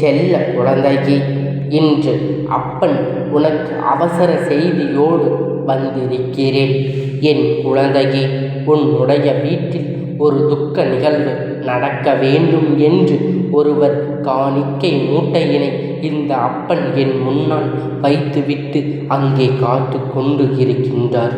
செல்ல குழந்தையே இன்று அப்பன் உனக்கு அவசர செய்தியோடு வந்திருக்கிறேன். என் குழந்தையே உன்னுடைய வீட்டில் ஒரு துக்க நிகழ்வு நடக்க வேண்டும் என்று ஒருவர் காணிக்கை மூட்டையினை இந்த அப்பன் என் முன்னால் வைத்துவிட்டு அங்கே காத்து கொண்டு இருக்கின்றார்.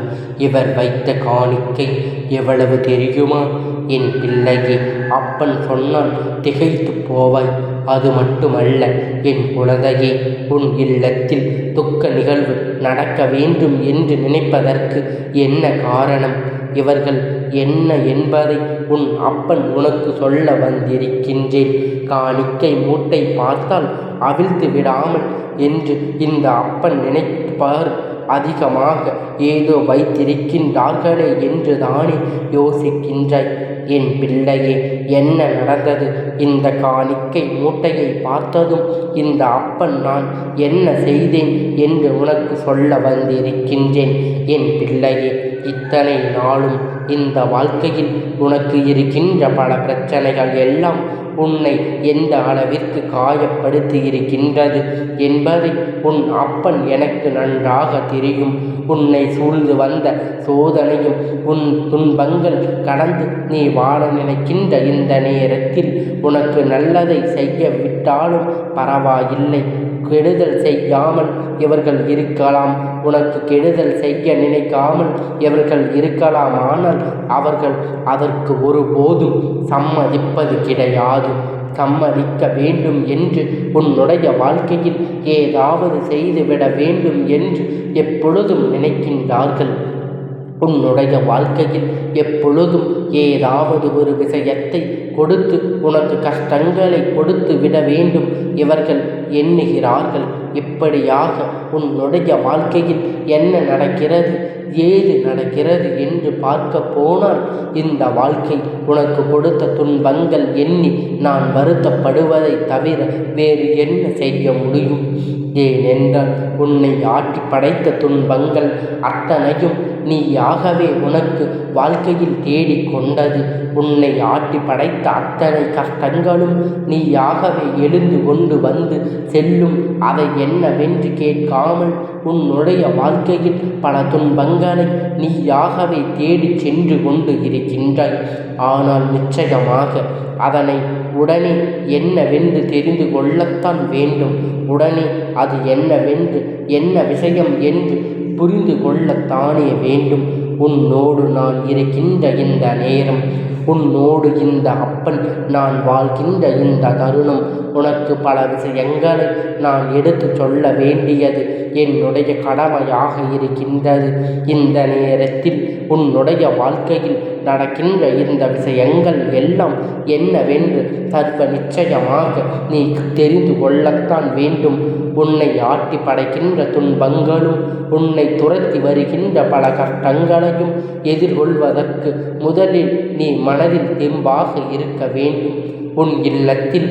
இவர் வைத்த காணிக்கை எவ்வளவு தெரியுமா? என் பிள்ளையே அப்பன் சொன்னால் திகைத்து போவாய். அது மட்டுமல்ல என் குழந்தையே உன் இல்லத்தில் துக்க நிகழ்வு நடக்க வேண்டும் என்று நினைப்பதற்கு என்ன காரணம்? இவர்கள் என்ன என்பதை உன் அப்பன் உனக்கு சொல்ல வந்திருக்கின்றேன். காணிக்கை மூட்டை பார்த்தால் அவிழ்த்து விடாமல் என்று இந்த அப்பன் நினைப்பார். அதிகமாக ஏதோ வைத்திருக்கின்றார்களே என்று தானே யோசிக்கின்றாய். என் பிள்ளையே என்ன நடந்தது? இந்த காணிக்கை மூட்டையை பார்த்ததும் இந்த அப்பன் நான் என்ன செய்தேன் என்று உனக்கு சொல்ல வந்திருக்கின்றேன். என் பிள்ளையே இத்தனை நாளும் இந்த வாழ்க்கையில் உனக்கு இருக்கின்ற பல பிரச்சனைகள் எல்லாம் உன்னை எந்த அளவிற்கு காயப்படுத்தி இருக்கின்றது என்பதை உன் அப்பன் எனக்கு நன்றாக தெரியும். உன்னை சூழ்ந்து வந்த சோதனையும் உன் துன்பங்கள் கடந்து நீ வாழ நினைக்கின்ற இந்த நேரத்தில் உனக்கு நல்லதை செய்ய விட்டாலும் பரவாயில்லை. கெடுதல் செய்யாமல் இவர்கள் இருக்கலாம். உனக்கு கெடுதல் செய்ய நினைக்காமல் இவர்கள் இருக்கலாம் ஆனால் அவர்கள் அதற்கு ஒருபோதும் சம்மதிப்பது கிடையாது. சம்மதிக்க வேண்டும் என்று உன்னுடைய வாழ்க்கையில் ஏதாவது செய்துவிட வேண்டும் என்று எப்பொழுதும் நினைக்கின்றார்கள். உன்னுடைய வாழ்க்கையில் எப்பொழுதும் ஏதாவது ஒரு விஷயத்தை கொடுத்து உனக்கு கஷ்டங்களை கொடுத்து விட வேண்டும். இவர்கள் எண்ணுகிறார்கள் இப்படியாக உன்னுடைய வாழ்க்கையில் என்ன நடக்கிறது ஏது நடக்கிறது என்று பார்க்க போனால் இந்த வாழ்க்கை உனக்கு கொடுத்த துன்பங்கள் எண்ணி நான் வருத்தப்படுவதை தவிர வேறு என்ன செய்ய முடியும்? ஏனென்றால் உன்னை ஆட்டி படைத்த துன்பங்கள் அத்தனையும் நீயாகவே உனக்கு வாழ்க்கையில் தேடிக்கொண்டது உன்னை ஆட்டி படைத்த அத்தனை கஷ்டங்களும் நீயாகவே எழுந்து கொண்டு வந்து செல்லும். அதை என்னவென்று கேட்காமல் உன்னுடைய வாழ்க்கையில் பல துன்பங்களை நீயாகவே தேடி சென்று கொண்டு இருக்கின்றாய். ஆனால் நிச்சயமாக அதனை உடனே என்னவென்று தெரிந்து கொள்ளத்தான் வேண்டும். உடனே அது என்னவென்று என்ன விஷயம் என்று புரிந்து கொள்ளத்தானே வேண்டும். உன்னோடு நான் இருக்கின்ற இந்த நேரம் உன்னோடு இந்த அப்பன் நான் வாழ்கின்ற இந்த தருணம். உனக்கு பல விஷயங்களை நான் எடுத்து சொல்ல வேண்டியது என்னுடைய கடமையாக இருக்கின்றது. இந்த நேரத்தில் உன்னுடைய வாழ்க்கையில் நடக்கின்ற இந்த விஷயங்கள் எல்லாம் என்னவென்று சர்வ நிச்சயமாக நீ தெரிந்து கொள்ளத்தான் வேண்டும். உன்னை ஆட்டி படைக்கின்ற துன்பங்களும் உன்னை துரத்தி வருகின்ற பல கஷ்டங்களையும் எதிர்கொள்வதற்கு முதலில் நீ மனதில் தெம்பாக இருக்க வேண்டும். உன் இல்லத்தில்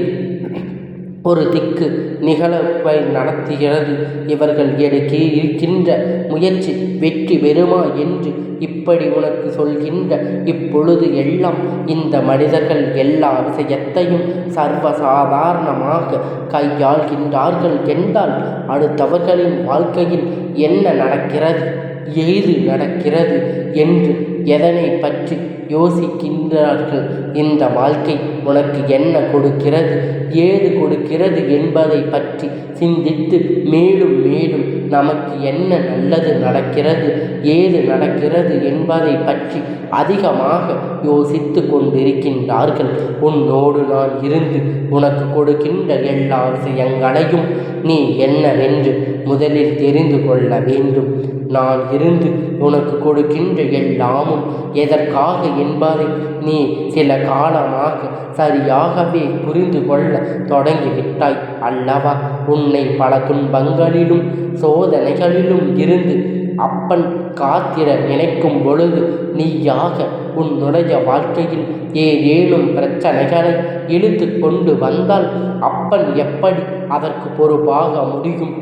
ஒரு திக்கு நிகழ்வை நடத்துகிறது. இவர்கள் எனக்கு இருக்கின்ற முயற்சி வெற்றி பெறுமா என்று இப்படி உனக்கு சொல்கின்ற இப்பொழுது எல்லாம் இந்த மனிதர்கள் எல்லா விஷயத்தையும் சர்வசாதாரணமாக கையாள்கின்றார்கள் என்றால் அடுத்தவர்களின் வாழ்க்கையில் என்ன நடக்கிறது? ஏது நடக்கிறது? என்று எதனை பற்றி யோசிக்கின்றார்கள்? இந்த வாழ்க்கை உனக்கு என்ன கொடுக்கிறது? ஏது கொடுக்கிறது என்பதை பற்றி சிந்தித்து மேலும் மேலும் நமக்கு என்ன நல்லது நடக்கிறது ஏது நடக்கிறது என்பதை பற்றி அதிகமாக யோசித்து கொண்டிருக்கின்றார்கள். உன்னோடு நான் இருந்து உனக்கு கொடுக்கின்ற எல்லா விஷயங்களையும் நீ என்னவென்று முதலில் தெரிந்து கொள்ள வேண்டும். நான் இருந்து உனக்கு கொடுக்கின்ற எல்லாமும் எதற்காக என்பதை நீ சில காலமாக சரியாகவே புரிந்து கொள்ள தொடங்கிவிட்டாய். அல்லவா? உன்னை பல துன்பங்களிலும் சோதனைகளிலும் இருந்து அப்பன் காத்திர நினைக்கும் பொழுது நீயாக உன்னுடைய வாழ்க்கையில் ஏதேனும் பிரச்சனைகளை இழுத்து கொண்டு வந்தால் அப்பன் எப்படி அதற்கு பொறுப்பாக முடியும்?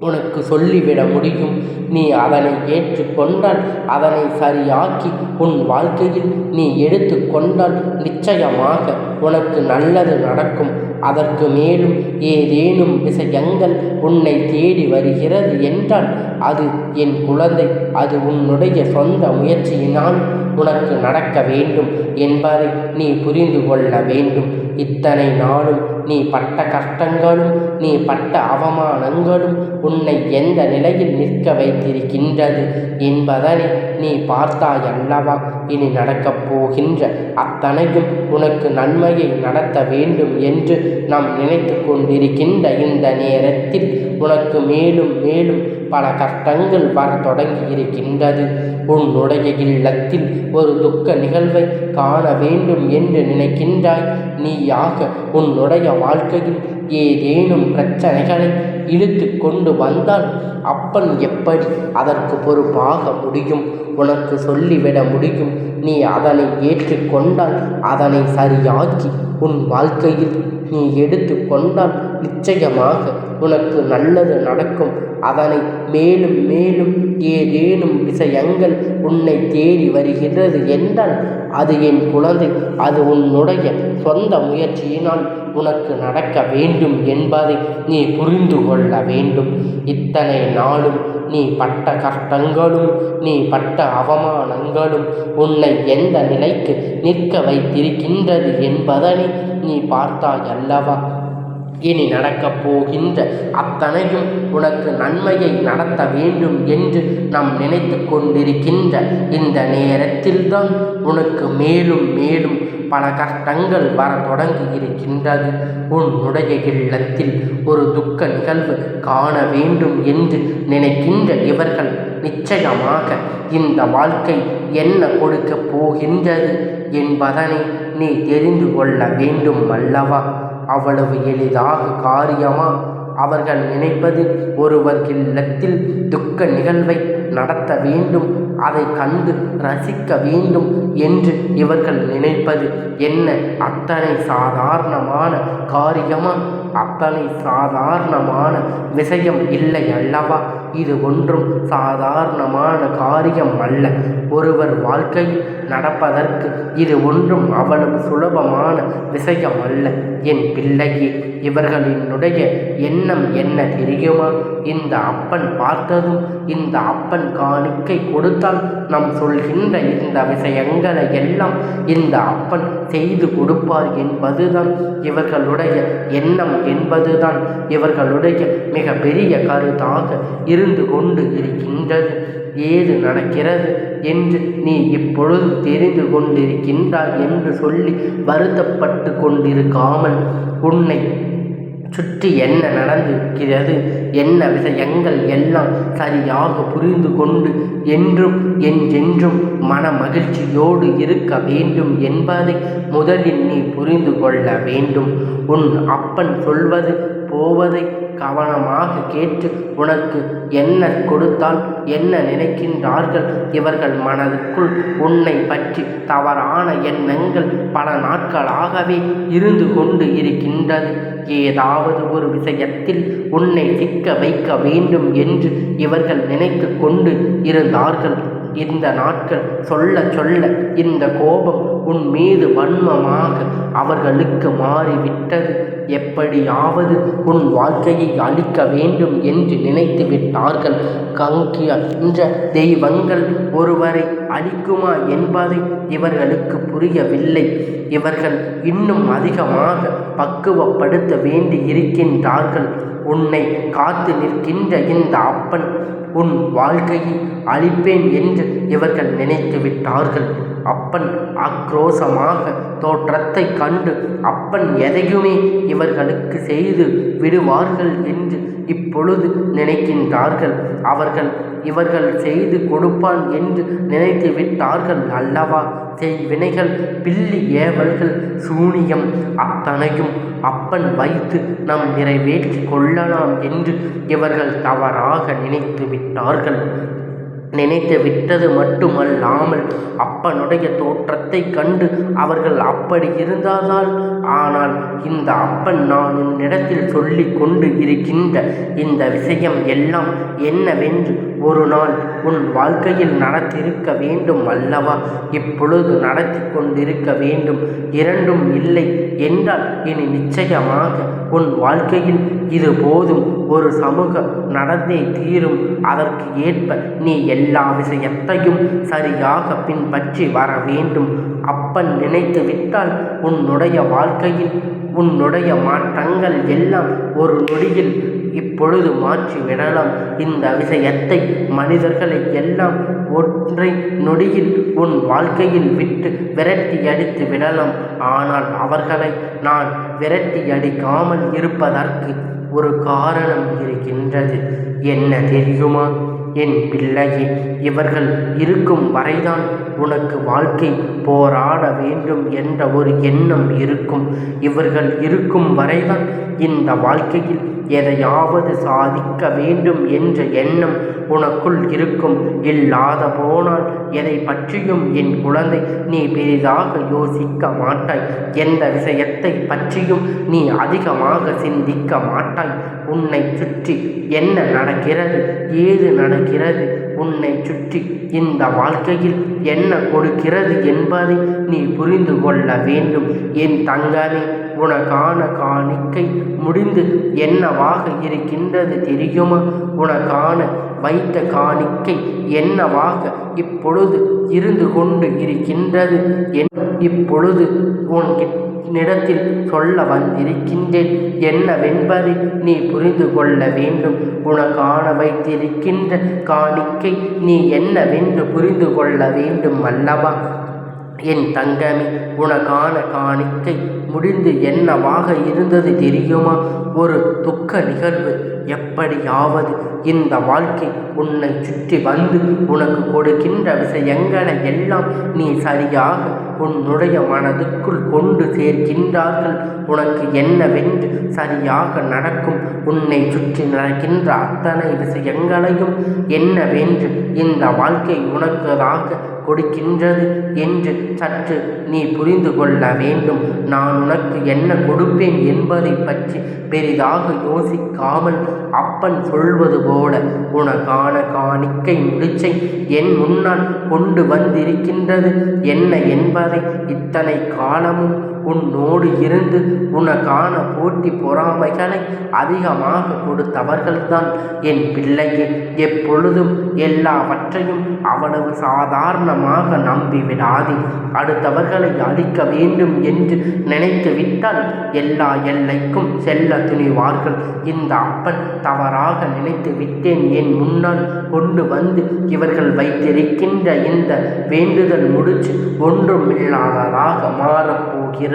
உனக்கு சொல்லிவிட முடியும். நீ அதனை ஏற்றுக்கொண்டால் அதனை சரியாக்கி உன் வாழ்க்கையில் நீ எடுத்து கொண்டால் நிச்சயமாக உனக்கு நல்லது நடக்கும். அதற்கு மேலும் ஏதேனும் விஷயங்கள் உன்னை தேடி வருகிறது என்றால் அது என் குழந்தை அது உன்னுடைய சொந்த முயற்சியினால் உனக்கு நடக்க வேண்டும் என்பதை நீ புரிந்து கொள்ள வேண்டும். இத்தனை நாளும் நீ பட்ட கஷ்டங்களும் நீ பட்ட அவமானங்களும் உன்னை எந்த நிலையில் நிற்க வைத்திருக்கின்றது என்பதனை நீ பார்த்தாய் அல்லவா இனி நடக்கப் போகின்ற அத்தனையும் உனக்கு நன்மையை நடத்த வேண்டும் என்று நாம் நினைத்து கொண்டிருக்கின்ற இந்த நேரத்தில் உனக்கு மேலும் மேலும் பல கஷ்டங்கள் வர தொடங்கி இருக்கின்றது. உன்னுடைய இல்லத்தில் ஒரு துக்க நிகழ்வை காண வேண்டும் என்று நினைக்கின்றாய். நீயாக உன்னுடைய வாழ்க்கையில் ஏதேனும் பிரச்சனைகளை இழுத்து கொண்டு வந்தால் அப்பன் எப்படி அதற்கு பொறுப்பாக முடியும்? உனக்கு சொல்லிவிட முடியும். நீ அதனை ஏற்றுக்கொண்டால் அதனை சரியாக்கி உன் வாழ்க்கையில் நீ எடுத்து கொண்டால் நிச்சயமாக உனக்கு நல்லது நடக்கும். அதனை மேலும் மேலும் ஏதேனும் விஷயங்கள் உன்னை தேடி வருகின்றது என்றால் அது என் குழந்தை அது உன்னுடைய சொந்த முயற்சியினால் உனக்கு நடக்க வேண்டும் என்பதை நீ புரிந்து கொள்ள வேண்டும். இத்தனை நாளும் நீ பட்ட கஷ்டங்களும் நீ பட்ட அவமானங்களும் உன்னை எந்த நிலைக்கு நிற்க வைத்திருக்கின்றது என்பதனை நீ பார்த்தாய் அல்லவா இனி நடக்கப் போகின்ற அத்தனையும் உனக்கு நன்மையை நடத்த வேண்டும் என்று நாம் நினைத்து கொண்டிருக்கின்ற இந்த நேரத்தில்தான் உனக்கு மேலும் மேலும் பல கஷ்டங்கள் வர தொடங்கி இருக்கின்றது உன்னுடைய இல்லத்தில் ஒரு துக்க நிகழ்வு காண வேண்டும் என்று நினைக்கின்ற இவர்கள் நிச்சயமாக இந்த வாழ்க்கை என்ன கொடுக்கப் போகின்றது என்பதனை நீ தெரிந்து கொள்ள வேண்டும் அல்லவா? அவ்வளவு எளிதாக காரியமா? அவர்கள் நினைப்பது ஒருவர் இல்லத்தில் துக்க நிகழ்வை நடத்த வேண்டும் அதை கண்டு ரசிக்க வேண்டும் என்று இவர்கள் நினைப்பது என்ன? அத்தனை சாதாரணமான காரியமா? அத்தனை சாதாரணமான விஷயம் இல்லை அல்லவா? இது ஒன்றும் சாதாரணமான காரியம் அல்ல. ஒருவர் வாழ்க்கையில் நடப்பதற்கு இது ஒன்றும் அவ்வளவு சுலபமான விஷயம் அல்ல என் பிள்ளையே இவர்களினுடைய எண்ணம் என்ன தெரியுமா? இந்த அப்பன் பார்த்ததும் இந்த அப்பன் காணிக்கை கொடுத்தால் நாம் சொல்கின்ற இந்த விஷயங்களை எல்லாம் இந்த அப்பன் செய்து கொடுப்பார் என்பதுதான் இவர்களுடைய எண்ணம் என்பதுதான் இவர்களுடைய மிகப்பெரிய கருத்தாக இருந்து கொண்டு இருக்கின்றது. ஏது நடக்கிறது என்று நீ இப்பொழுது தெரிந்து கொண்டிருக்கின்றாய் என்று சொல்லி வருத்தப்பட்டு கொண்டிருக்காமல் உன்னை சுற்றி என்ன நடந்திருக்கிறது என்ன விஷயங்கள் எல்லாம் சரியாக புரிந்து கொண்டு என்றும் என்றென்றும் மன மகிழ்ச்சியோடு இருக்க வேண்டும் என்பதை முதலில் நீ புரிந்து கொள்ள வேண்டும். உன் அப்பன் சொல்வது போவதை கவனமாக கேட்டு உனக்கு என்ன கொடுத்தால் என்ன நினைக்கின்றார்கள்? இவர்கள் மனதுக்குள் உன்னை பற்றி தவறான எண்ணங்கள் பல நாட்களாகவே இருந்து கொண்டு இருக்கின்றது. ஏதாவது ஒரு விஷயத்தில் உன்னை சிக்க வைக்க வேண்டும் என்று இவர்கள் நினைத்து கொண்டு இருந்தார்கள். இந்த நாட்கள் சொல்ல சொல்ல இந்த கோபம் உன் மீது வன்மமாக அவர்களுக்கு மாறிவிட்டது. எப்படியாவது உன் வாழ்க்கையை அழிக்க வேண்டும் என்று நினைத்து விட்டார்கள். கங்கிய தெய்வங்கள் ஒருவரை அழிக்குமா என்பதை இவர்களுக்கு புரியவில்லை. இவர்கள் இன்னும் அதிகமாக பக்குவப்படுத்த வேண்டி இருக்கின்றார்கள் உன்னை காத்து நிற்கின்ற இந்த அப்பன் உன் வாழ்க்கையை அழிப்பேன் என்று இவர்கள் நினைத்து விட்டார்கள். அப்பன் ஆக்ரோஷமாக தோற்றத்தை கண்டு அப்பன் எதையுமே இவர்களுக்கு செய்து விடுவார்கள் என்று இப்பொழுது நினைக்கின்றார்கள். அவர்கள் இவர்கள் செய்து கொடுப்பான் என்று நினைத்து விட்டார்கள் அல்லவா? செய்வினைகள் பில்லி ஏவல்கள் சூனியம் அத்தனையும் அப்பன் வைத்து நம் நிறைவேற்றி கொள்ளலாம் என்று இவர்கள் தவறாக நினைத்து விட்டார்கள். நினைத்து விட்டது மட்டுமல்லாமல் அப்பனுடைய தோற்றத்தை கண்டு அவர்கள் அப்படி இருந்தால்தான் ஆனால் இந்த அப்பன் நான் உன்னிடத்தில் சொல்லி கொண்டு இருக்கின்ற இந்த விஷயம் எல்லாம் என்னவென்று ஒரு நாள் உன் வாழ்க்கையில் நடத்திருக்க வேண்டும் அல்லவா? இப்பொழுது நடத்தி கொண்டிருக்க வேண்டும். இரண்டும் இல்லை என்றால் இனி நிச்சயமாக உன் வாழ்க்கையில் இது போதும். ஒரு சமூக நடந்தே தீரும். அதற்கு ஏற்ப நீ எல்லா விஷயத்தையும் சரியாக பின்பற்றி வர வேண்டும். அப்பன் நினைத்து விட்டால் உன்னுடைய வாழ்க்கையில் உன்னுடைய மாற்றங்கள் எல்லாம் ஒரு நொடியில் இப்பொழுது மாற்றி விடலாம். இந்த விஷயத்தை மனிதர்களை எல்லாம் ஒன்றை நொடியில் உன் வாழ்க்கையில் விட்டு விரட்டி அடித்து விடலாம். ஆனால் அவர்களை நான் விரட்டி அடிக்காமல் இருப்பதற்கு ஒரு காரணம் இருக்கின்றது. என்ன தெரியுமா? என் பிள்ளையே இவர்கள் இருக்கும் வரைதான் உனக்கு வாழ்க்கை போராட வேண்டும் என்ற ஒரு எண்ணம் இருக்கும். இவர்கள் இருக்கும் வரைதான் இந்த வாழ்க்கையில் எதையாவது சாதிக்க வேண்டும் என்ற எண்ணம் உனக்குள் இருக்கும். இல்லாத போனால் எதை பற்றியும் என் குழந்தை நீ பெரிதாக யோசிக்க மாட்டாய். எந்த விஷயத்தை பற்றியும் நீ அதிகமாக சிந்திக்க மாட்டாய். உன்னை சுற்றி என்ன நடக்கிறது? ஏது நடக்கிறது? உன்னை சுற்றி இந்த வாழ்க்கையில் என்ன கொடுக்கிறது என்பதை நீ புரிந்து கொள்ள வேண்டும். என் தங்கமே உனக்கான காணிக்கை முடிந்து என்னவாக இருக்கின்றது தெரியுமா? உனக்கான வைத்த காணிக்கை என்னவாக இப்பொழுது இருந்து கொண்டு இருக்கின்றது என் இப்பொழுது உன் நிடத்தில் சொல்ல வந்திருக்கின்றேன். என்னவென்பதை நீ புரிந்து கொள்ள வேண்டும். உனக்கான வைத்திருக்கின்ற காணிக்கை நீ என்னவென்று புரிந்து கொள்ள வேண்டும் அல்லவா? என் தங்கமே உனக்கான காணிக்கை முடிந்து என்னவாக இருந்தது தெரியுமா? ஒரு துக்க நிகழ்வு எப்படியாவது இந்த வாழ்க்கை உன்னை சுற்றி வந்து உனக்கு கொடுக்கின்ற விஷயங்களை எல்லாம் நீ சரியாக உன்னுடைய மனதுக்குள் கொண்டு சேர்க்கின்றார்கள். உனக்கு என்னவென்று சரியாக நடக்கும். உன்னை சுற்றி நடக்கின்ற அத்தனை விஷயங்களையும் என்னவென்று இந்த வாழ்க்கை உனக்குதாக கொடுக்கின்றது என்று சற்று நீ புரிந்து கொள்ள வேண்டும். நான் உனக்கு என்ன கொடுப்பேன் என்பதை பற்றி பெரிதாக யோசிக்காமல் அப்பன் சொல்வது போல உனக்கான காணிக்கை முடிச்சை என் முன்னால் கொண்டு வந்திருக்கின்றது. என்ன என்பதை இத்தனை காலமும் உன்னோடு இருந்து உனக்கான போட்டி பொறாமைகளை அதிகமாக கொடுத்தவர்கள்தான் என் பிள்ளையே. எப்பொழுதும் எல்லாவற்றையும் அவ்வளவு சாதாரணமாக நம்பிவிடாதே. அடுத்தவர்களை அழிக்க வேண்டும் என்று நினைத்து விட்டால் எல்லா எல்லைக்கும் செல்ல துணிவார்கள். இந்த அப்பன் தவறாக நினைத்து விட்டேன் என் முன்னால் கொண்டு வந்து இவர்கள் வைத்திருக்கின்ற இந்த வேண்டுதல் முடிச்சு ஒன்றும் இல்லாததாக மாறப்போகிறது.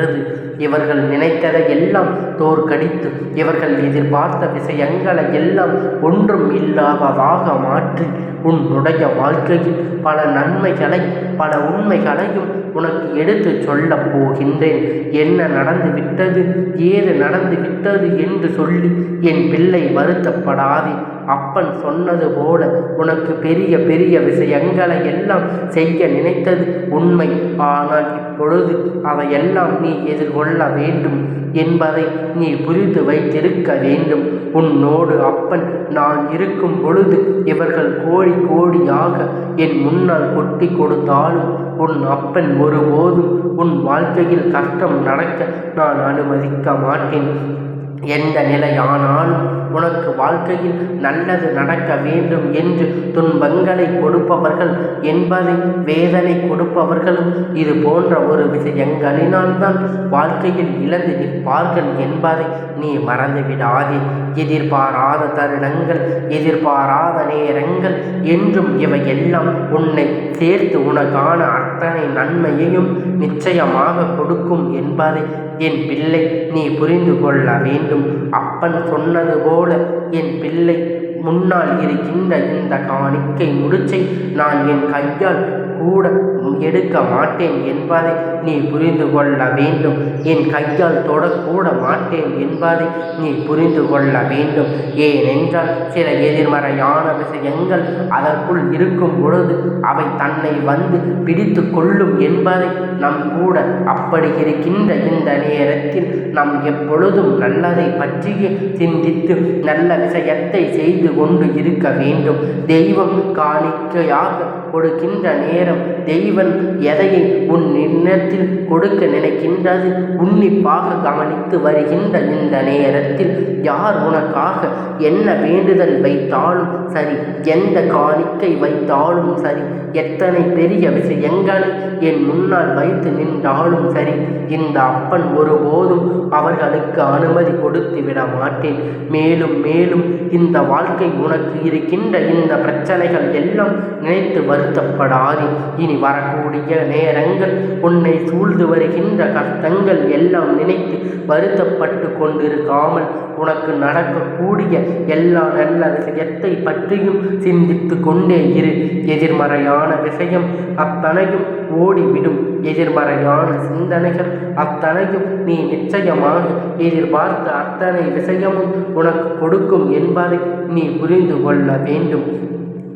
இவர்கள் நினைத்ததை எல்லாம் தோற்கடித்து இவர்கள் எதிர்பார்த்த விஷயங்களை எல்லாம் ஒன்றும் இல்லாததாக மாற்றி உன்னுடைய வாழ்க்கையில் பல நன்மைகளை பல உண்மைகளையும் உனக்கு எடுத்து சொல்லப் போகின்றேன். என்ன நடந்து விட்டது ஏது நடந்து விட்டது என்று சொல்லி என் பிள்ளை வருத்தப்படாதே. அப்பன் சொன்னது போல உனக்கு பெரிய பெரிய விஷயங்களை எல்லாம் செய்ய நினைத்தது உண்மை. ஆனால் இப்பொழுது அவையெல்லாம் நீ எதிர்கொள்ள வேண்டும் என்பதை நீ புரிந்து வைத்திருக்க வேண்டும். உன்னோடு அப்பன் நான் இருக்கும் பொழுது இவர்கள் கோழி கோடியாக என் முன்னால் கொட்டி கொடுத்தாலும் உன் அப்பன் ஒருபோதும் உன் வாழ்க்கையில் கஷ்டம் நடக்க நான் அனுமதிக்க மாட்டேன். எந்த நிலையானாலும் உனக்கு வாழ்க்கையில் நல்லது நடக்க வேண்டும் என்று துன்பங்களை கொடுப்பவர்கள் என்பதை வேதனை கொடுப்பவர்களும் இது போன்ற ஒரு விஷயங்களினால்தான் வாழ்க்கையில் இழந்து நிற்பார்கள் என்பதை நீ மறந்துவிடாதே. எதிர்பாராத தருணங்கள் எதிர்பாராத நேரங்கள் என்றும் இவையெல்லாம் உன்னை சேர்த்து உனக்கான அத்தனை நன்மையையும் நிச்சயமாக கொடுக்கும் என்பதை என் பிள்ளை நீ புரிந்து கொள்ள வேண்டும். அப்பன் சொன்னது போல என் பிள்ளை முன்னால் இருக்கின்ற இந்த காணிக்கை முடிச்சை நான் என் கையால் கூட எடுக்க மாட்டேன் என்பதை நீ புரிந்து கொள்ள வேண்டும். என் கையால் தொடக்கூட மாட்டேன் என்பதை நீ புரிந்து கொள்ள வேண்டும். ஏனென்றால் சில எதிர்மறையான விஷயங்கள் அதற்குள் இருக்கும் பொழுது அவை தன்னை வந்து பிடித்து கொள்ளும் என்பதை நம் கூட அப்படி இருக்கின்ற இந்த நேரத்தில் நாம் எப்பொழுதும் நல்லதை பற்றியே சிந்தித்து நல்ல விஷயத்தை செய்து கொண்டு இருக்க வேண்டும். தெய்வம் காணிக்கையாக கொடுக்கின்ற நேரம் தெய்வன் எதையை உன் எண்ணத்தில் கொடுக்க நினைக்கின்றது. உன்னிப்பாக கவனித்து வருகின்ற இந்த நேரத்தில் யார் உனக்காக என்ன வேண்டுதல் வைத்தாலும் சரி எந்த காணிக்கை வைத்தாலும் சரி எத்தனை பெரிய விஷயங்களை என் முன்னால் வைத்து நின்றாலும் சரி இந்த அப்பன் ஒருபோதும் அவர்களுக்கு அனுமதி கொடுத்து விட மாட்டேன். மேலும் மேலும் இந்த வாழ்க்கை உனக்கு இருக்கின்ற இந்த பிரச்சனைகள் எல்லாம் நினைத்து வருத்தப்படாதே. இனி வரக்கூடிய நேரங்கள் உன்னை சூழ்ந்து வருகின்ற கஷ்டங்கள் எல்லாம் நினைத்து வருத்தப்பட்டு கொண்டிருக்காமல் உனக்கு நடக்கக்கூடிய எல்லா நல்ல விஷயத்தை பற்றியும் சிந்தித்து கொண்டே இரு. எதிர்மறையான விஷயம் அத்தனையும் ஓடிவிடும். எதிர்மறையான சிந்தனைகள் அத்தனையும் நீ நிச்சயமாக எதிர்பார்த்த அத்தனை விஷயமும் உனக்கு கொடுக்கும் என்பதை நீ புரிந்து கொள்ள வேண்டும்.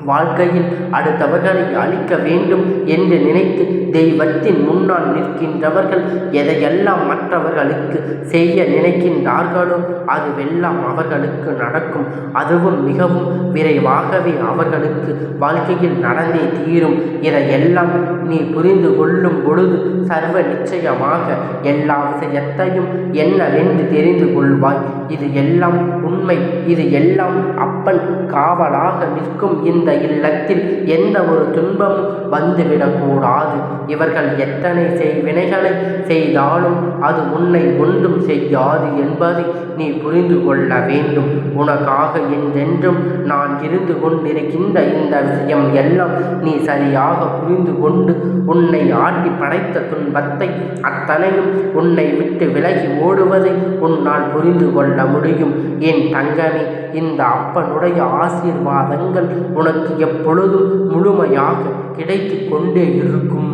வாழ்க்கையில் அடுத்தவர்களை அழிக்க வேண்டும் என்று நினைத்து தெய்வத்தின் முன்னால் நிற்கின்றவர்கள் எதையெல்லாம் மற்றவர்களுக்கு செய்ய நினைக்கின்றார்களோ அதுவெல்லாம் அவர்களுக்கு நடக்கும். அதுவும் மிகவும் விரைவாகவே அவர்களுக்கு வாழ்க்கையில் நடந்தே தீரும். இதையெல்லாம் நீ புரிந்து கொள்ளும் பொழுது சர்வ நிச்சயமாக எல்லா விஷயத்தையும் என்னவென்று தெரிந்து கொள்வாய். இது எல்லாம் உண்மை. இது எல்லாம் அப்பன் காவலாக நிற்கும் இந்த இல்லத்தில் எந்த ஒரு துன்பமும் வந்துவிடக்கூடாது. இவர்கள் எத்தனை செய் வினைகளை செய்தாலும் அது உன்னை ஒன்றும் செய்யாது என்பதை நீ புரிந்து கொள்ள வேண்டும். உனக்காக என்றென்றும் நான் இருந்து கொண்டிருக்கின்ற இந்த விஷயம் எல்லாம் நீ சரியாக புரிந்து கொண்டு உன்னை ஆட்டி படைத்த துன்பத்தை அத்தனையும் உன்னை விட்டு விலகி ஓடுவதை உன்னால் புரிந்து கொள்ள முடியும். என் தங்கமே இந்த அப்பனுடைய ஆசீர்வாதங்கள் உனக்கு எப்பொழுதும் முழுமையாக கிடைத்து கொண்டே இருக்கும்.